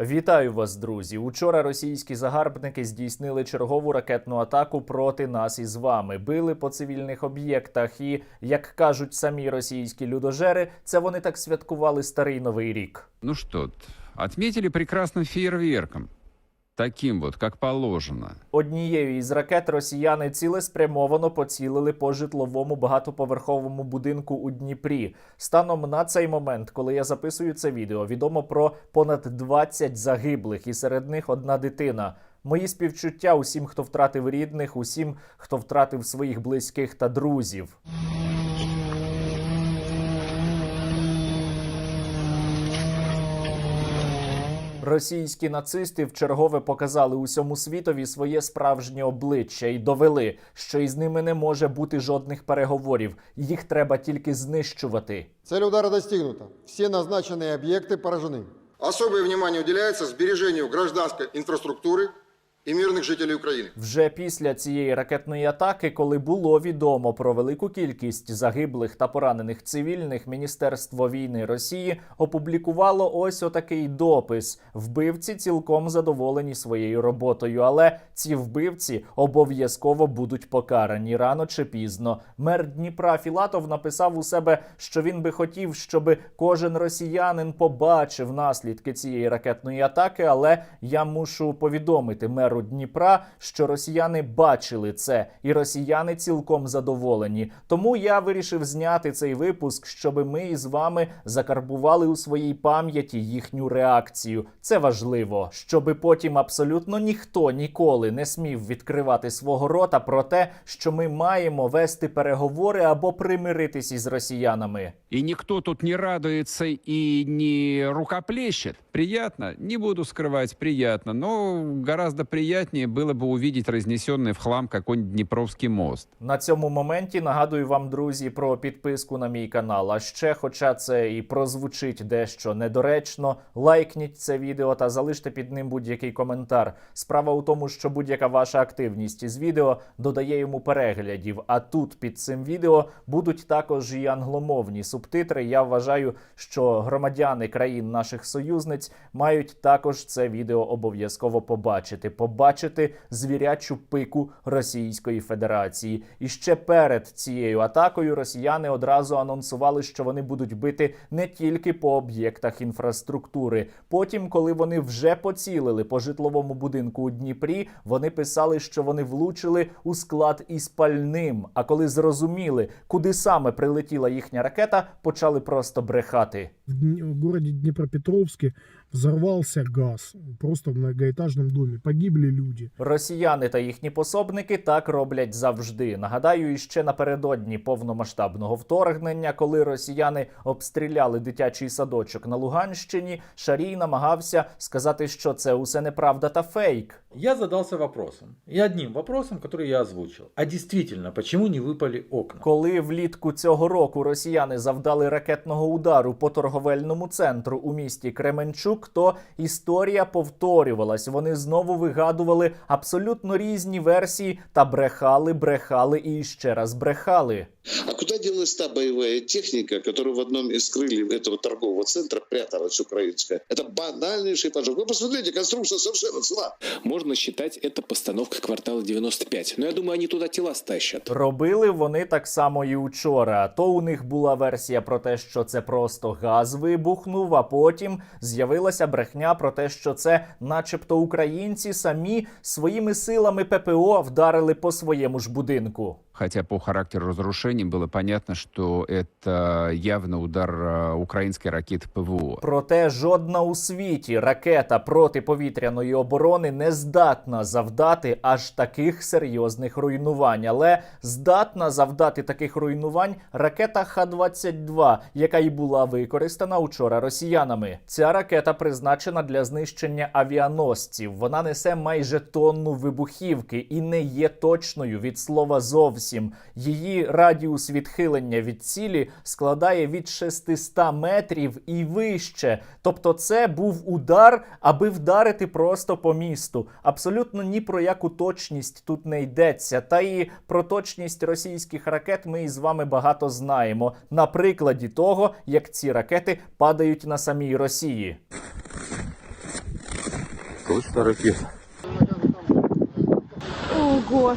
Вітаю вас, друзі. Учора російські загарбники здійснили чергову ракетну атаку проти нас із вами. Били по цивільних об'єктах, і як кажуть самі російські людожери, це вони так святкували старий новий рік. Ну що, т, прекрасним фейерверком. Таким вот, как положено. Однією із ракет росіяни цілеспрямовано поцілили по житловому багатоповерховому будинку у Дніпрі. Станом на цей момент, коли я записую це відео, відомо про понад 20 загиблих, і серед них одна дитина. Мої співчуття усім, хто втратив рідних, усім, хто втратив своїх близьких та друзів. Російські нацисти вчергове показали усьому світові своє справжнє обличчя і довели, що із ними не може бути жодних переговорів. Їх треба тільки знищувати. Цель удара достигнута. Все назначенные объекты поражены. Особое внимание уделяется сбережению гражданской инфраструктуры и мирных жителей Украины. Вже після цієї ракетної атаки, коли було відомо про велику кількість загиблих та поранених цивільних, Міністерство війни Росії опублікувало ось отакий допис. Вбивці цілком задоволені своєю роботою, але ці вбивці обов'язково будуть покарані рано чи пізно. Мер Дніпра Філатов написав у себе, що він би хотів, щоб кожен росіянин побачив наслідки цієї ракетної атаки. Але я мушу повідомити меру Дніпра, що росіяни бачили це, і росіяни цілком задоволені. Тому я вирішив зняти цей випуск, щоб ми із вами закарбували у своїй пам'яті їхню реакцію. Це важливо, щоби потім абсолютно ніхто ніколи не смів відкривати свого рота про те, що ми маємо вести переговори або примиритись із росіянами. И никто тут не радуется и не рукоплещет. Приятно? Не буду скрывать, приятно. Но гораздо приятнее было бы увидеть разнесенный в хлам какой-нибудь Днепровский мост. На цьому моменті нагадую вам, друзі, про підписку на мій канал. А ще, хоча це і прозвучить дещо недоречно, лайкніть це відео та залиште під ним будь-який коментар. Справа у тому, що будь-яка ваша активність із відео додає йому переглядів. А тут під цим відео будуть також і англомовні субтитри. Я вважаю, що громадяни країн наших союзниць мають також це відео обов'язково побачити. Побачити звірячу пику Російської Федерації. І ще перед цією атакою росіяни одразу анонсували, що вони будуть бити не тільки по об'єктах інфраструктури. Потім, коли вони вже поцілили по житловому будинку у Дніпрі, вони писали, що вони влучили у склад із пальним. А коли зрозуміли, куди саме прилетіла їхня ракета, почали просто брехати. В, городе Днепропетровске взорвался газ просто в многоэтажном доме. Погибли люди. Росіяни та їхні пособники так роблять завжди. Нагадаю, іще напередодні повномасштабного вторгнення, коли росіяни обстріляли дитячий садочок на Луганщині, Шарій намагався сказати, що це усе неправда та фейк. Я задался вопросом, и одним вопросом, который я озвучил. А действительно, почему не выпали окна? Коли влітку цього року росіяни завдали ракетного удару по торговельному центру у місті Кременчук, то історія повторювалась. Вони знову вигадували абсолютно різні версії та брехали, брехали і ще раз брехали. А куда делась та боевая техника, которую в одном из крыльев этого торгового центра пряталась украинская? Это банальнейший поджог. Вы посмотрите, конструкция совершенно цела. Можно считать это постановкой квартала 95. Но я думаю, они туда тела стащат. Робили вони так само і учора. То у них була версія про те, що це просто газ вибухнув, а потім з'явилася брехня про те, що це, начебто, українці самі своїми силами ППО вдарили по своєму ж будинку. Хотя по характеру разрушений было понятно, что это явно удар э, украинской ракеты ПВО. Проте жодна у світі ракета протиповітряної оборони не здатна завдати аж таких серйозних руйнувань, але здатна завдати таких руйнувань ракета Х-22, яка й була використана учора росіянами. Ця ракета призначена для знищення авіаносців. Вона несе майже тонну вибухівки і не є точною від слова зовсім. Її радіус відхилення від цілі складає від 600 метрів і вище. Тобто, це був удар, аби вдарити просто по місту. Абсолютно ні про яку точність тут не йдеться. Та і про точність російських ракет ми із вами багато знаємо. На прикладі того, як ці ракети падають на самій Росії. Ого.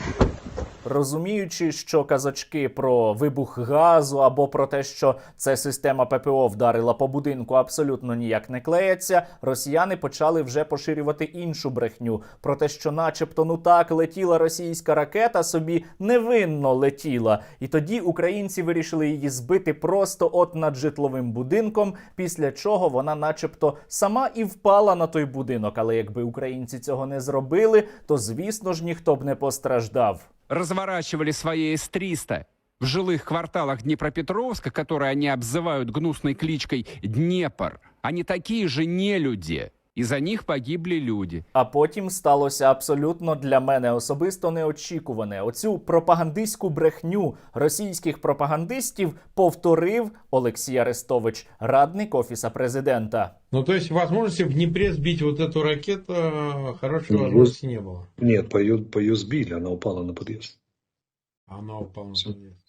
Розуміючи, що казочки про вибух газу або про те, що це система ППО вдарила по будинку, абсолютно ніяк не клеяться, росіяни почали вже поширювати іншу брехню про те, що, начебто, ну так летіла російська ракета, собі невинно летіла. І тоді українці вирішили її збити просто от над житловим будинком, після чого вона, начебто, сама і впала на той будинок. Але якби українці цього не зробили, то звісно ж ніхто б не постраждав разворачивали свои С-300 в жилых кварталах Днепропетровска, которые они обзывают гнусной кличкой Днепр. Они такие же нелюди. И за них погибли люди. А потім сталося абсолютно для мене особисто неочікуване. Оцю пропагандистську брехню російських пропагандистів повторив Олексій Арестович, радник офіса президента. Ну, то есть возможности в Днепре сбить вот эту ракету э, хорошей Ну, возможности не было. Нет, по ее, по ее сбили, она упала на подъезд. Она упала на подъезд.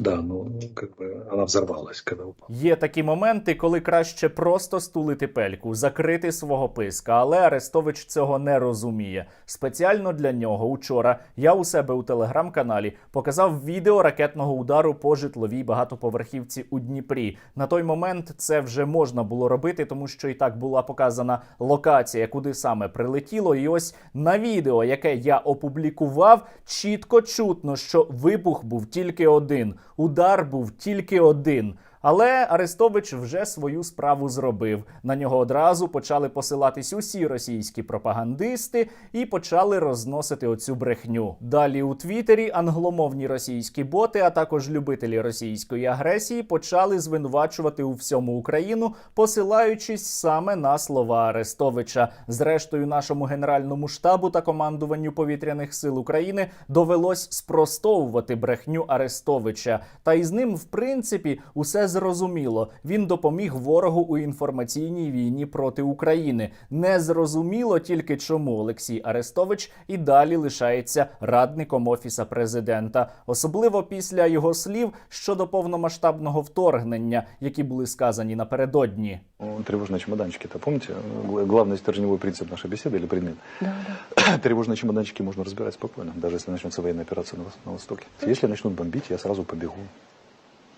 Да, ну, как бы она взорвалась, когда упала. Є такі моменти, коли краще просто стулити пельку, закрити свого писка, але Арестович цього не розуміє. Спеціально для нього учора я у себе у телеграм-каналі показав відео ракетного удару по житловій багатоповерхівці у Дніпрі. На той момент це вже можна було робити, тому що і так була показана локація, куди саме прилетіло. І ось на відео, яке я опублікував, чітко чутно, що вибух був тільки один, удар був тільки один. Але Арестович вже свою справу зробив. На нього одразу почали посилатись усі російські пропагандисти і почали розносити оцю брехню. Далі у Твіттері англомовні російські боти, а також любителі російської агресії, почали звинувачувати у всьому Україну, посилаючись саме на слова Арестовича. Зрештою, нашому генеральному штабу та командуванню повітряних сил України довелось спростовувати брехню Арестовича. Та із ним, в принципі, усе зрозуміло. Він допоміг ворогу у інформаційній війні проти України. Не зрозуміло тільки чому Олексій Арестович і далі лишається радником офіса президента, особливо після його слів щодо повномасштабного вторгнення, які були сказані напередодні. Тревожные чемоданчики-то, помните? Гла- Главный стержневой принцип нашей беседы или предмет? Да, да. Тревожные чемоданчики можно разбирать спокойно, даже если начнется военная операция на, вос- на Востоке. Если начнут бомбить, я сразу побегу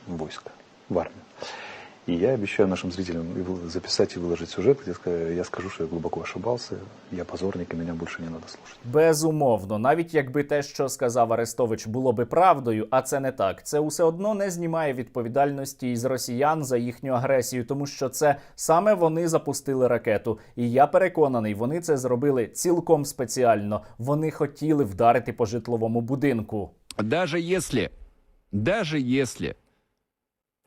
в войско, в армию. И я обещаю нашим зрителям записать и выложить сюжет, где я скажу, что я глубоко ошибался, я позорник, и меня больше не надо слушать. Безумовно, навіть якби те, що сказав Арестович, було би правдою, а це не так. Це усе одно не знімає відповідальності із росіян за їхню агресію, тому що це саме вони запустили ракету. І я переконаний, вони це зробили цілком спеціально. Вони хотіли вдарити по житловому будинку. Даже если, даже если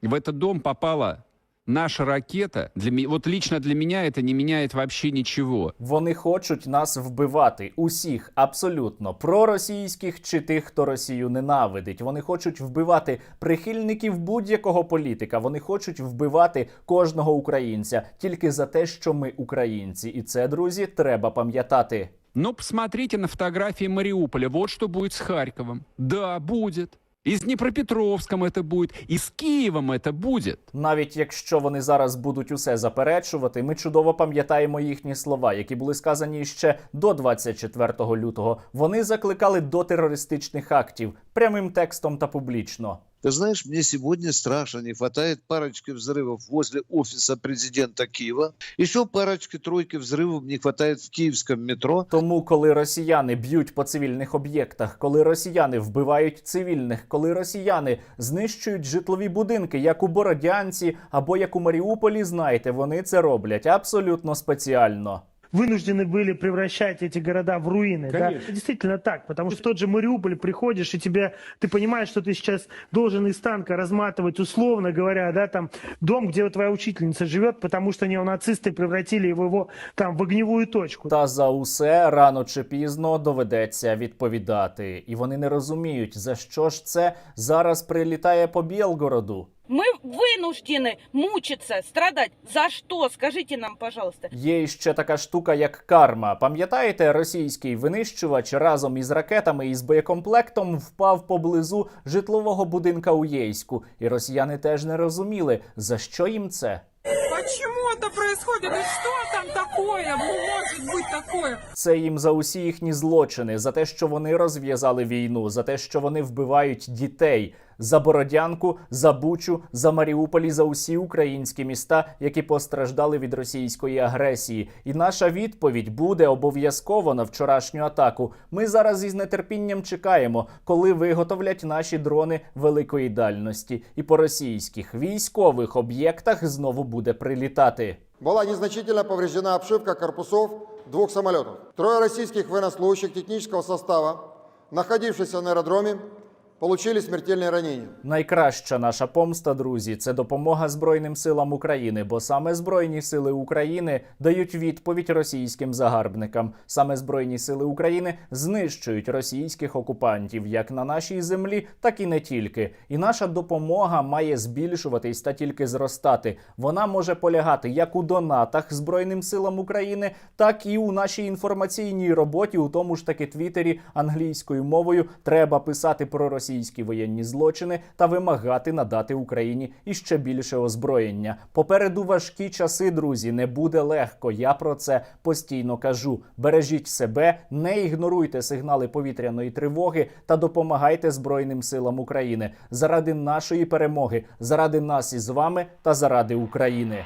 в этот дом попала наша ракета, для, вот лично для меня это не меняет вообще ничего. Вони хочуть нас вбивати усіх, абсолютно проросійських чи тих, хто Росію ненавидить. Вони хочуть вбивати прихильників будь-якого політика. Вони хочуть вбивати кожного українця тільки за те, що ми українці. І це, друзі, треба пам'ятати. Но посмотрите на фотографии Мариуполя. Вот что будет с Харьковом. Да, будет. И з Дніпропетровськом це буде, і з Києвом це буде. Навіть якщо вони зараз будуть усе заперечувати, ми чудово пам'ятаємо їхні слова, які були сказані ще до 24 лютого. Вони закликали до терористичних актів прямим текстом та публічно. Ты знаешь, мне сегодня страшно не хватает парочки взрывов возле офиса президента Киева. Еще парочки-тройки взрывов не хватает в киевском метро. Тому, коли росіяни б'ють по цивільних об'єктах, коли росіяни вбивають цивільних, коли росіяни знищують житлові будинки, як у Бородянці або як у Маріуполі, знайте, вони це роблять абсолютно спеціально. Вынуждены были превращать эти города в руины. Да? Конечно. Действительно так, потому что в тот же Мариуполь приходишь, и тебе, ты понимаешь, что ты сейчас должен из танка разматывать, условно говоря, да, там, дом, где твоя учительница живет, потому что неонацисты превратили его, его там в огневую точку. Та за усе рано чи пізно доведеться відповідати. І вони не розуміють, за що ж це зараз прилітає по Білгороду. Мы вынуждены мучиться, страдать. За что? Скажите нам, пожалуйста. Є іще така штука, як карма. Пам'ятаєте, російський винищувач разом із ракетами і з боєкомплектом впав поблизу житлового будинка у Єйську, і росіяни теж не розуміли, за що їм це. Почему Что-то происходит. И что там такое? Ну, может быть такое? Це їм за усі їхні злочини, за те, що вони розв'язали війну, за те, що вони вбивають дітей. За Бородянку, за Бучу, за Маріуполі, за усі українські міста, які постраждали від російської агресії. І наша відповідь буде обов'язково на вчорашню атаку. Ми зараз із нетерпінням чекаємо, коли виготовлять наші дрони великої дальності, і по російських військових об'єктах знову буде прилітати. Была незначительно повреждена обшивка корпусов двух самолетов. Трое российских военнослужащих технического состава, находившихся на аэродроме, получили смертельные ранения. Найкраща наша помста, друзі, це допомога Збройним силам України, бо саме Збройні сили України дають відповідь російським загарбникам. Саме Збройні сили України знищують російських окупантів як на нашій землі, так і не тільки. І наша допомога має збільшуватись та тільки зростати. Вона може полягати як у донатах Збройним силам України, так і у нашій інформаційній роботі, у тому ж таки Твіттері англійською мовою треба писати про російські воєнні злочини та вимагати надати Україні іще більше озброєння. Попереду важкі часи, друзі, не буде легко. Я про це постійно кажу. Бережіть себе, не ігноруйте сигнали повітряної тривоги та допомагайте Збройним силам України заради нашої перемоги, заради нас із вами та заради України.